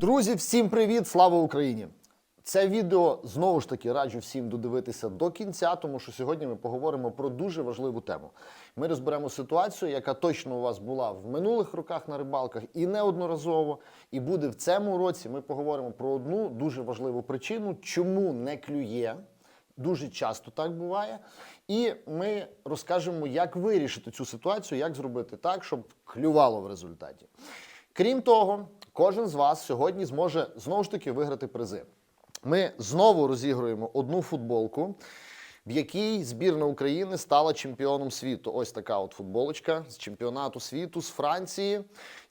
Друзі, всім привіт! Слава Україні! Це відео знову ж таки раджу всім додивитися до кінця, тому що сьогодні ми поговоримо про дуже важливу тему. Ми розберемо ситуацію, яка точно у вас була в минулих роках на рибалках і неодноразово, і буде в цьому році. Ми поговоримо про одну дуже важливу причину, чому не клює. Дуже часто так буває. І ми розкажемо, як вирішити цю ситуацію, як зробити так, щоб клювало в результаті. Крім того, кожен з вас сьогодні зможе знову ж таки виграти призи. Ми знову розігруємо одну футболку, в якій збірна України стала чемпіоном світу. Ось така от футболочка з чемпіонату світу з Франції.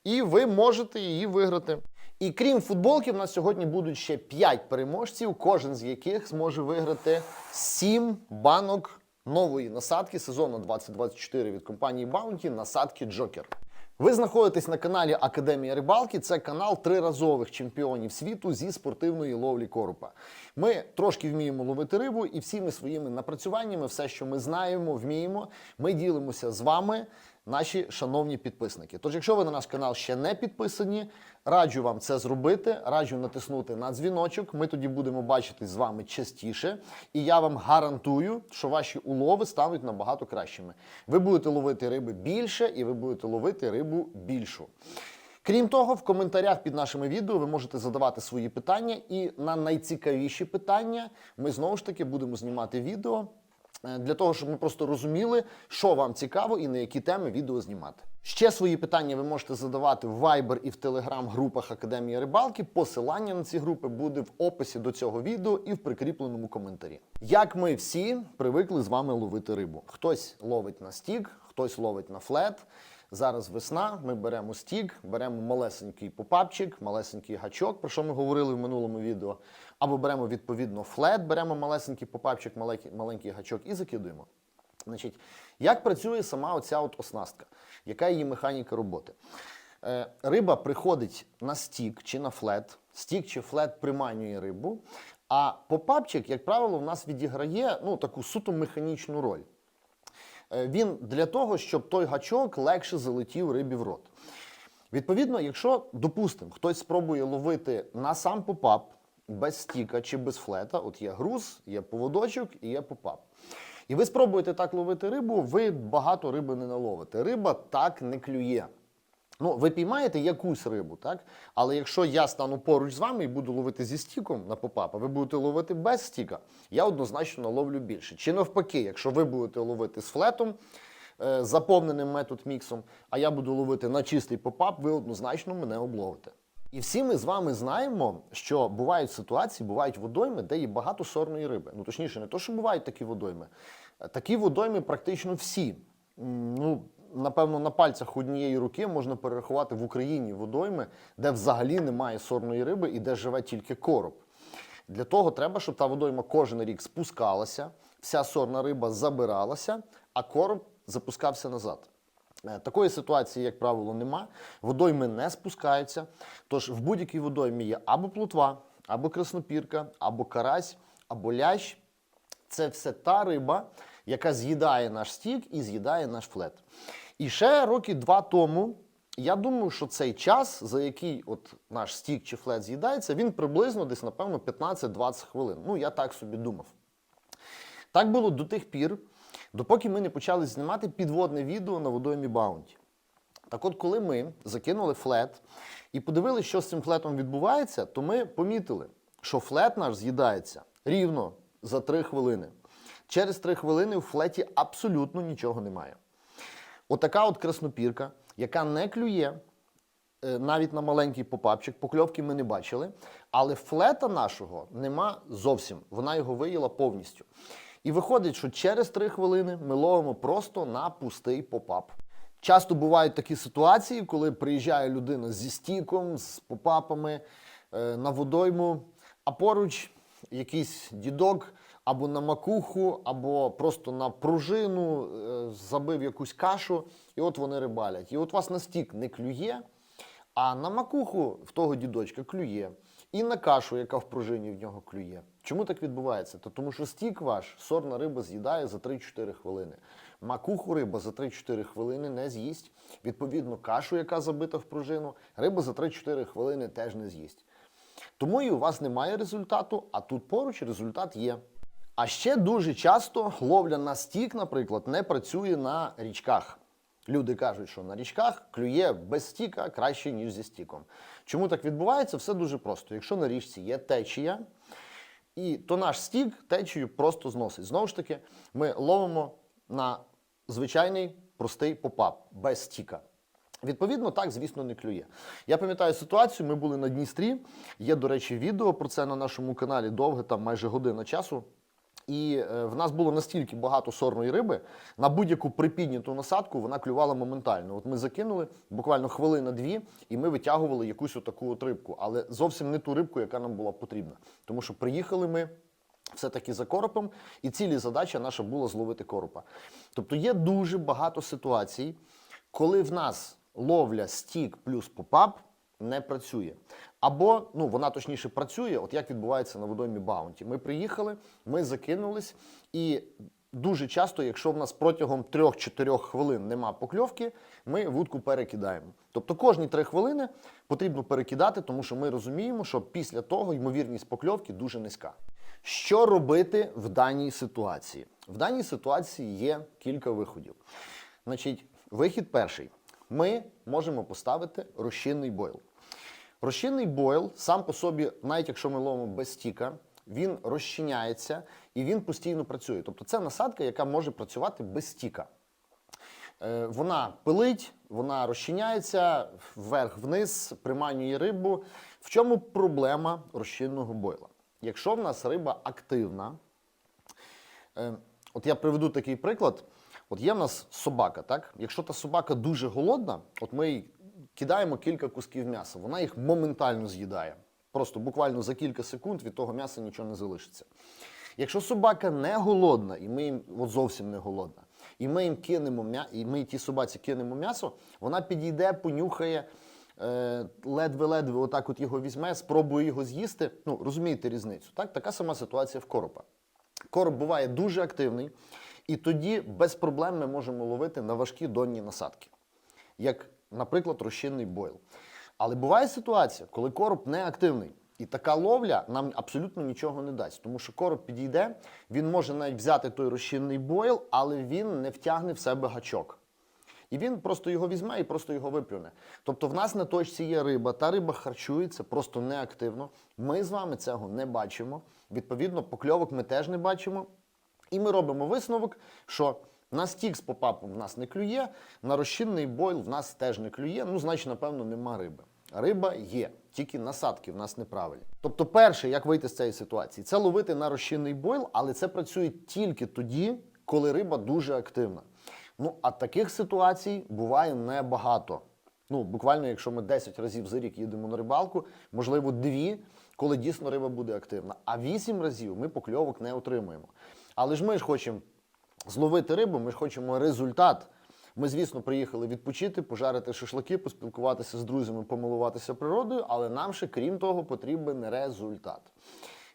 І ви можете її виграти. І крім футболки, в нас сьогодні будуть ще 5 переможців, кожен з яких зможе виграти 7 банок нової насадки сезону 2024 від компанії Bounty насадки Джокер. Ви знаходитесь на каналі Академія Рибалки. Це канал триразових чемпіонів світу зі спортивної ловлі коропа. Ми трошки вміємо ловити рибу, і всіми своїми напрацюваннями, все, що ми знаємо, вміємо, ми ділимося з вами, наші шановні підписники. Тож, якщо ви на наш канал ще не підписані, раджу вам це зробити, раджу натиснути на дзвіночок. Ми тоді будемо бачитись з вами частіше, і я вам гарантую, що ваші улови стануть набагато кращими. Ви будете ловити риби більше, і ви будете ловити рибу більшу. Крім того, в коментарях під нашими відео ви можете задавати свої питання, і на найцікавіші питання ми знову ж таки будемо знімати відео для того, щоб ми просто розуміли, що вам цікаво і на які теми відео знімати. Ще свої питання ви можете задавати в Viber і в Telegram групах Академії Рибалки. Посилання на ці групи буде в описі до цього відео і в прикріпленому коментарі. Як ми всі привикли з вами ловити рибу. Хтось ловить на стік, хтось ловить на флет. Зараз весна, ми беремо стік, беремо малесенький попапчик, малесенький гачок, про що ми говорили в минулому відео. Або беремо відповідно флет, беремо малесенький попапчик, маленький, маленький гачок і закидуємо. Значить, як працює сама оця от оснастка? Яка її механіка роботи? Е, риба приходить на стік чи на флет, стік чи флет приманює рибу, а попапчик, як правило, в нас відіграє ну, таку суто механічну роль. Е, Він для того, щоб той гачок легше залетів рибі в рот. Відповідно, якщо, допустимо, хтось спробує ловити на сам попап без стіка чи без флета, от є груз, є поводочок і є попап. І ви спробуєте так ловити рибу, ви багато риби не наловите. Риба так не клює. Ну, ви піймаєте якусь рибу, так? Але якщо я стану поруч з вами і буду ловити зі стіком на попап, а ви будете ловити без стіка, я однозначно наловлю більше. Чи навпаки, якщо ви будете ловити з флетом, е, заповненим метод міксом, а я буду ловити на чистий попап, ви однозначно мене обловите. І всі ми з вами знаємо, що бувають ситуації, бувають водойми, де є багато сорної риби. Ну точніше, не то, що бувають такі водойми. Такі водойми практично всі. Ну, напевно, на пальцях однієї руки можна перерахувати в Україні водойми, де взагалі немає сорної риби і де живе тільки короб. Для того треба, щоб та водойма кожен рік спускалася, вся сорна риба забиралася, а короб запускався назад. Е, Такої ситуації, як правило, нема. Водойми не спускаються. Тож в будь-якій водоймі є або плотва, або краснопірка, або карась, або лящ. Це все та риба, яка з'їдає наш стік і з'їдає наш флет. І ще роки два тому. Я думаю, що цей час, за який от наш стік чи флет з'їдається, він приблизно десь, напевно, 15-20 хвилин. Ну, я так собі думав. Так було до тих пір, допоки ми не почали знімати підводне відео на водоймі Баунті. Так от, коли ми закинули флет і подивилися, що з цим флетом відбувається, то ми помітили, що флет наш з'їдається рівно за 3 хвилини. Через 3 хвилини в флеті абсолютно нічого немає. Отака от краснопірка, яка не клює, е, навіть на маленький попапчик, покльовки ми не бачили, але флета нашого нема зовсім. Вона його виїла повністю. І виходить, що через 3 хвилини ми ловимо просто на пустий попап. Часто бувають такі ситуації, коли приїжджає людина зі стіком, з попапами е, на водойму, а поруч якийсь дідок або на макуху, або просто на пружину е, забив якусь кашу, і от вони рибалять. І от вас на стік не клює, а на макуху в того дідочка клює. І на кашу, яка в пружині в нього клює. Чому так відбувається? То тому що стік ваш сорна риба з'їдає за 3-4 хвилини. Макуху риба за 3-4 хвилини не з'їсть. Відповідно, кашу, яка забита в пружину, риба за 3-4 хвилини теж не з'їсть. Тому і у вас немає результату, а тут поруч результат є. А ще дуже часто ловля на стік, наприклад, не працює на річках. Люди кажуть, що на річках клює без стіка краще, ніж зі стіком. Чому так відбувається? Все дуже просто. Якщо на річці є течія, і то наш стік течію просто зносить. Знову ж таки, ми ловимо на звичайний простий попап без стіка. Відповідно, так, звісно, не клює. Я пам'ятаю ситуацію, ми були на Дністрі. Є, до речі, відео про це на нашому каналі довге, там майже година часу. І е, в нас було настільки багато сорної риби, на будь-яку припідняту насадку вона клювала моментально. От ми закинули буквально хвилина-дві, і ми витягували якусь отаку от рибку, але зовсім не ту рибку, яка нам була потрібна. Тому що приїхали ми все-таки за коропом, і цілі задача наша була зловити коропа. Тобто є дуже багато ситуацій, коли в нас ловля стік плюс попап не працює. Або ну вона точніше працює, от як відбувається на водоймі Баунті. Ми приїхали, ми закинулись, і дуже часто, якщо в нас протягом 3-4 хвилин нема покльовки, ми вудку перекидаємо. Тобто кожні 3 хвилини потрібно перекидати, тому що ми розуміємо, що після того ймовірність покльовки дуже низька. Що робити в даній ситуації? В даній ситуації є кілька виходів. Значить, вихід перший. Ми можемо поставити розчинний бойл. Розчинний бойл сам по собі, навіть якщо ми ловимо без стіка, він розчиняється і він постійно працює. Тобто це насадка, яка може працювати без стіка. Е, Вона пилить, вона розчиняється вверх-вниз, приманює рибу. В чому проблема розчинного бойла? Якщо в нас риба активна, Е, От я приведу такий приклад. От є в нас собака, так? Якщо та собака дуже голодна, от ми їй кидаємо кілька кусків м'яса, вона їх моментально з'їдає. Просто буквально за кілька секунд від того м'яса нічого не залишиться. Якщо собака не голодна, і ми їм от зовсім не голодна, і ми їм кинемо м'я, і ми тій собаці кинемо м'ясо, вона підійде, понюхає, е, ледве-ледве отак от його візьме, спробує його з'їсти. Ну, розумієте різницю. Так? Така сама ситуація в коропа. Короб буває дуже активний, і тоді без проблем ми можемо ловити на важкі донні насадки, як, наприклад, розчинний бойл. Але буває ситуація, коли короб не активний. І така ловля нам абсолютно нічого не дасть, тому що короб підійде, він може навіть взяти той розчинний бойл, але він не втягне в себе гачок. І він просто його візьме і просто його виплюне. Тобто в нас на точці є риба, та риба харчується просто неактивно. Ми з вами цього не бачимо. Відповідно, покльовок ми теж не бачимо. І ми робимо висновок, що на стік з попапом в нас не клює, на розчинний бойл в нас теж не клює. Ну, значить, напевно, нема риби. Риба є, тільки насадки в нас неправильні. Тобто, перше, як вийти з цієї ситуації, це ловити на розчинний бойл, але це працює тільки тоді, коли риба дуже активна. Ну, а таких ситуацій буває небагато. Ну, буквально, якщо ми 10 разів за рік їдемо на рибалку, можливо, дві, коли дійсно риба буде активна. А 8 разів ми покльовок не отримуємо. Але ж ми ж хочемо зловити рибу, ми ж хочемо результат. Ми, звісно, приїхали відпочити, пожарити шашлики, поспілкуватися з друзями, помилуватися природою, але нам ще, крім того, потрібен результат.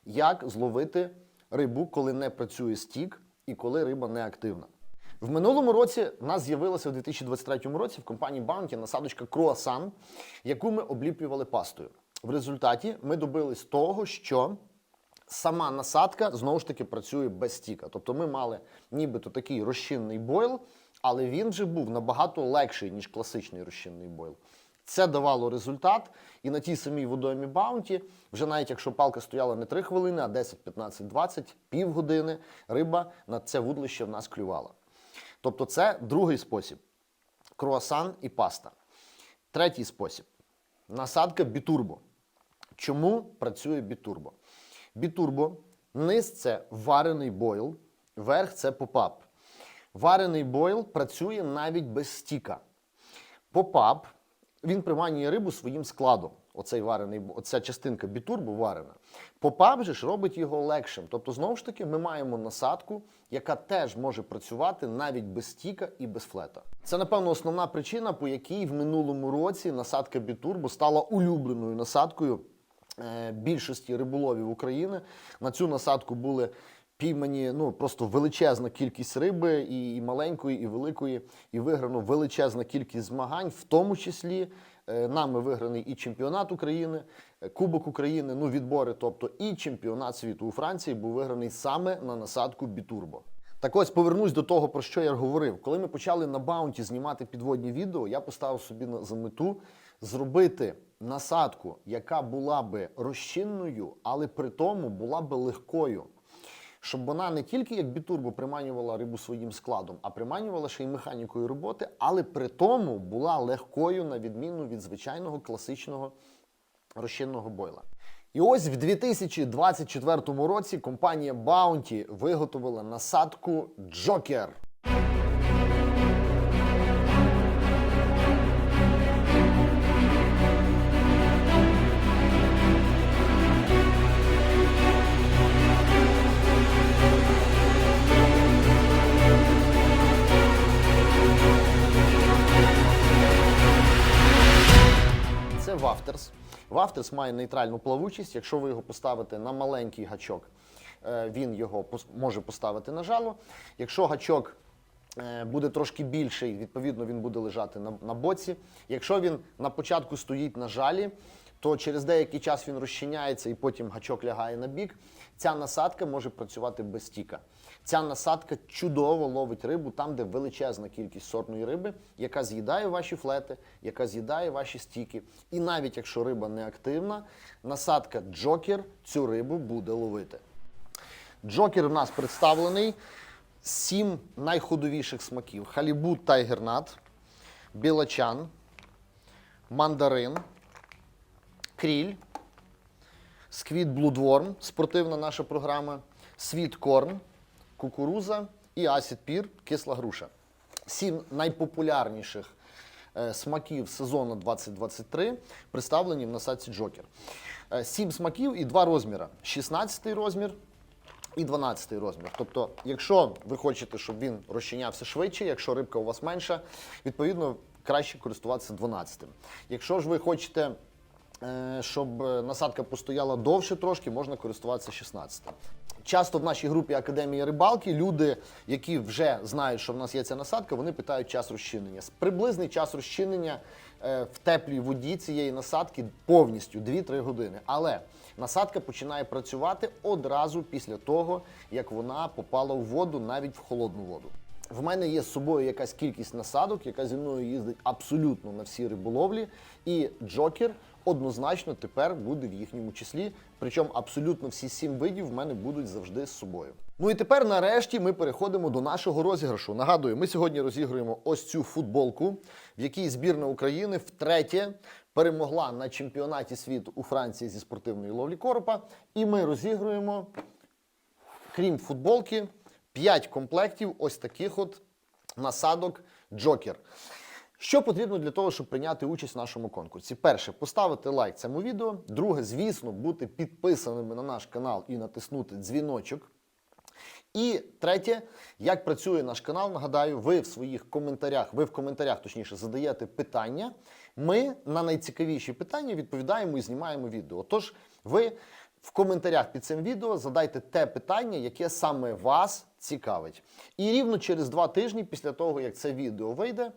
Як зловити рибу, коли не працює стік і коли риба не активна? В минулому році в нас з'явилася в 2023 році в компанії Bounty насадочка Круасан, яку ми обліплювали пастою. В результаті ми добились того, що сама насадка знову ж таки працює без стіка. Тобто ми мали нібито такий розчинний бойл, але він вже був набагато легший, ніж класичний розчинний бойл. Це давало результат, і на тій самій водоймі Баунті, вже навіть якщо палка стояла не 3 хвилини, а 10, 15, 20, півгодини, риба на це вудлище в нас клювала. Тобто це другий спосіб круасан і паста. Третій спосіб насадка бітурбо. Чому працює бітурбо? Бітурбо низ це варений бойл, верх це попап. Варений бойл працює навіть без стіка. Попап він приманює рибу своїм складом. Оцей варений, оця частинка бітурбо варена. Попап же ж робить його легшим. Тобто, знову ж таки, ми маємо насадку, яка теж може працювати навіть без стіка і без флета. Це, напевно, основна причина, по якій в минулому році насадка бітурбо стала улюбленою насадкою більшості риболовів України. На цю насадку були піймані ну просто величезна кількість риби, і, і маленької, і великої, і виграно величезна кількість змагань, в тому числі Е, Нами виграний і чемпіонат України, е, Кубок України, ну відбори, тобто і чемпіонат світу у Франції був виграний саме на насадку Бітурбо. Так ось повернусь до того, про що я говорив. Коли ми почали на баунті знімати підводні відео, я поставив собі за мету зробити насадку, яка була би розчинною, але при тому була би легкою. Щоб вона не тільки як бітурбо приманювала рибу своїм складом, а приманювала ще й механікою роботи, але при тому була легкою на відміну від звичайного класичного розчинного бойла. І ось в 2024 році компанія Bounty виготовила насадку Joker. Вафтерс має нейтральну плавучість. Якщо ви його поставите на маленький гачок, е, він його може поставити на жало. Якщо гачок е, буде трошки більший, відповідно він буде лежати на, на боці. Якщо він на початку стоїть на жалі, то через деякий час він розчиняється і потім гачок лягає на бік. Ця насадка може працювати без стіка. Ця насадка чудово ловить рибу там, де величезна кількість сортної риби, яка з'їдає ваші флети, яка з'їдає ваші стіки. І навіть якщо риба не активна, насадка Джокер цю рибу буде ловити. Джокер в нас представлений сім найходовіших смаків: халібут тайгернат, білачан, мандарин, кріль, сквіт блудворм, спортивна наша програма, світ корн, кукуруза і асід пір, кисла груша. Сім найпопулярніших е, смаків сезону 2023 представлені в насадці Джокер. Е, Сім смаків і два розміри: 16 розмір і 12 розмір. Тобто, якщо ви хочете, щоб він розчинявся швидше, якщо рибка у вас менша, відповідно краще користуватися 12. Якщо ж ви хочете, е, щоб насадка постояла довше трошки, можна користуватися 16. Часто в нашій групі Академії рибалки люди, які вже знають, що в нас є ця насадка, вони питають час розчинення. Приблизний час розчинення е, в теплій воді цієї насадки повністю 2-3 години. Але насадка починає працювати одразу після того, як вона попала в воду, навіть в холодну воду. В мене є з собою якась кількість насадок, яка зі мною їздить абсолютно на всі риболовлі, і Джокер однозначно тепер буде в їхньому числі. Причому абсолютно всі сім видів в мене будуть завжди з собою. Ну і тепер, нарешті, ми переходимо до нашого розіграшу. Нагадую, ми сьогодні розігруємо ось цю футболку, в якій збірна України втретє перемогла на чемпіонаті світу у Франції зі спортивної ловлі коропа. І ми розігруємо крім футболки, 5 комплектів ось таких от насадок Джокер. Що потрібно для того, щоб прийняти участь в нашому конкурсі? Перше, поставити лайк цьому відео. Друге, звісно, бути підписаними на наш канал і натиснути дзвіночок. І третє, як працює наш канал, нагадаю, ви в своїх коментарях, ви в коментарях точніше задаєте питання. Ми на найцікавіші питання відповідаємо і знімаємо відео. Тож ви в коментарях під цим відео задайте те питання, яке саме вас цікавить. І рівно через два тижні після того, як це відео вийде,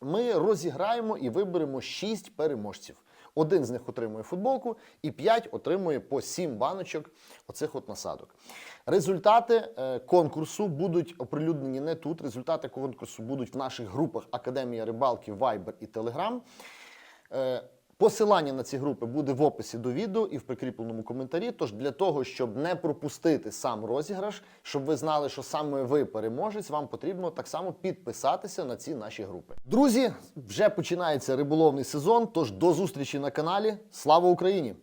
ми розіграємо і виберемо 6 переможців. Один з них отримує футболку, і 5 отримує по 7 баночок оцих от насадок. Результати е, конкурсу будуть оприлюднені не тут. Результати конкурсу будуть в наших групах Академія рибалки, Viber і Telegram. Посилання на ці групи буде в описі до відео і в прикріпленому коментарі. Тож для того, щоб не пропустити сам розіграш, щоб ви знали, що саме ви переможець, вам потрібно так само підписатися на ці наші групи. Друзі, вже починається риболовний сезон. Тож до зустрічі на каналі. Слава Україні!